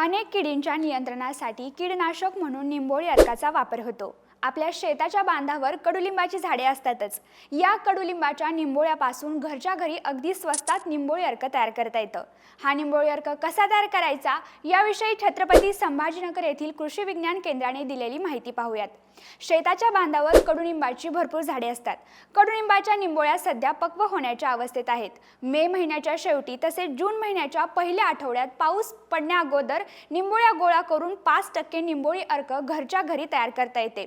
अनेक किडींच्या नियंत्रणासाठी कीडनाशक म्हणून निंबोळी अर्काचा वापर होतो. आपल्या शेताच्या बांधावर कडुलिंबाची झाडे असतातच. या कडुलिंबाच्या निंबोळ्यापासून घरच्या घरी अगदी स्वस्तात निंबोळी अर्क तयार करता येतं. हा निंबोळी अर्क कसा तयार करायचा? याविषयी छत्रपती संभाजीनगर येथील कृषी विज्ञान केंद्राने दिलेली माहिती पाहूयात. शेताच्या बांधावर कडुनिंबाची भरपूर झाडे असतात. कडुनिंबाच्या निंबोळ्या सध्या पक्व होण्याच्या अवस्थेत आहेत. मे महिन्याच्या शेवटी तसेच जून महिन्याच्या पहिल्या आठवड्यात पाऊस पडण्याअगोदर निंबोळ्या गोळा करून पाच टक्के निंबोळी अर्क घरच्या घरी तयार करता येते.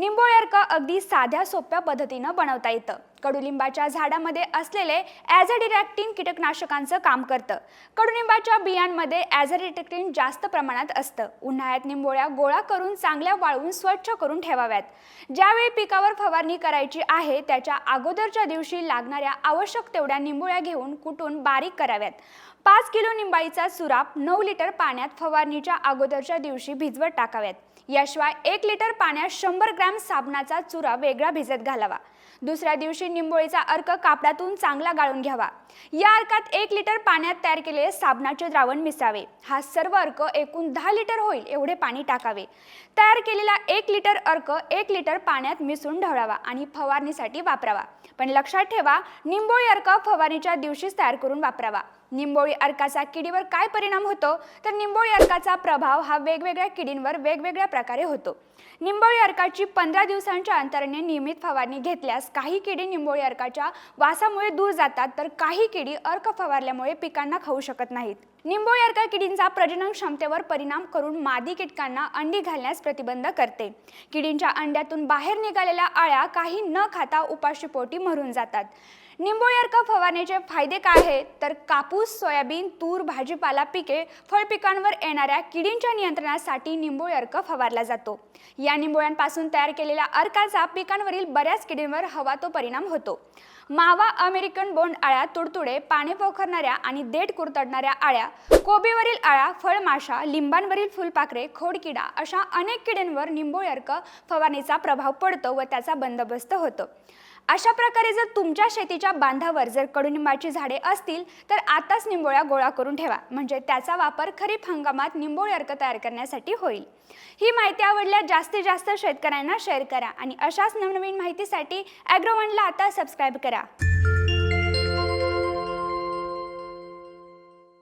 निंबोळी अर्क अगदी साध्या सोप्या पद्धतीनं बनवता येतं. कडुलिंबाच्या झाडामध्ये असलेले ॲझडिरॅक्टिन कीटकनाशकांचं काम करतं. कडुलिंबाच्या बियांमध्ये ॲझडिरॅक्टिन जास्त प्रमाणात असतं. उन्हाळ्यात निंबोळ्या गोळा करून चांगल्या वाळवून स्वच्छ करून ठेवाव्यात. ज्यावेळी पिकावर फवारणी करायची आहे त्याच्या अगोदरच्या दिवशी लागणाऱ्या आवश्यक तेवढ्या निंबोळ्या घेऊन कुटून बारीक कराव्यात. पाच किलो निंबाळीचा सुराप नऊ लिटर पाण्यात फवारणीच्या अगोदरच्या दिवशी भिजवत टाकाव्यात. याशिवाय एक लिटर पाण्यात शंभर ग्रॅम साबणाचा चुरा वेगळा भिजत घालावा. दुसऱ्या दिवशी निंबोळीचा अर्क कापडातून चांगला गाळून घ्यावा. या अर्कात एक लिटर पाण्यात तयार केलेले साबणाचे द्रावण मिसावे. हा सर्व अर्क एकूण दहा लिटर होईल एवढे पाणी टाकावे. तयार केलेला एक लिटर अर्क एक लिटर पाण्यात मिसळून ढवळावा आणि फवारणीसाठी वापरावा. पण लक्षात ठेवा निंबोळी अर्क फवारणीच्या दिवशीच तयार करून वापरावा. निंबोळी अर्काचा किडीवर काय परिणाम होतो? तर निंबोळी अर्काचा प्रभाव हा वेगवेगळ्या किडींवर वेगवेगळ्या प्रकारे होतो. निंबोळी अर्काची पंधरा दिवसांच्या अंतराने नियमित फवारणी घेतल्यास काही किडी निंबोळी अर्काच्या वासामुळे दूर जातात तर काही किडी अर्क फवारल्यामुळे पिकांना खाऊ शकत नाहीत. निंबोळी किडींचा प्रजनन क्षमतेवर परिणाम करून मादी कीटकांना अंडी घालण्यास प्रतिबंध करते. किडींच्या अंड्यातून बाहेर निघालेल्या आळ्या काही न खाता उपाशीपोटी मरून जातात. निंबोळी फवारण्याचे फवारणीचे फायदे काय आहेत? तर कापूस सोयाबीन तूर भाजीपाला पिके फळपिकांवर येणाऱ्या किडींच्या नियंत्रणासाठी निंबोळी फवारला जातो. या निंबोळ्यांपासून तयार केलेल्या अर्काचा पिकांवरील बऱ्याच किडींवर हवा तो परिणाम होतो. मावा अमेरिकन बोंड आळ्या तुडतुडे पाणी पोखरणाऱ्या आणि देठ कुरतडणाऱ्या आळ्या कोबीवरील आळा फळमाशा लिंबांवरील फुलपाखरे खोडकिडा अशा अनेक किड्यांवर निंबोळी अर्क फवारणीचा प्रभाव पडतो व त्याचा बंदोबस्त होतो. अशा प्रकारे जर तुमच्या शेतीच्या बांधावर जर कडुनिंबाची झाडे असतील तर आताच निंबोळ्या गोळा करून ठेवा. म्हणजे त्याचा वापर खरीप हंगामात निंबोळी अर्क तयार करण्यासाठी होईल. ही माहिती आवडल्यास जास्तीत जास्त शेतकऱ्यांना शेअर करा आणि अशाच नवनवीन माहितीसाठी ॲग्रोवनला आता सबस्क्राईब करा.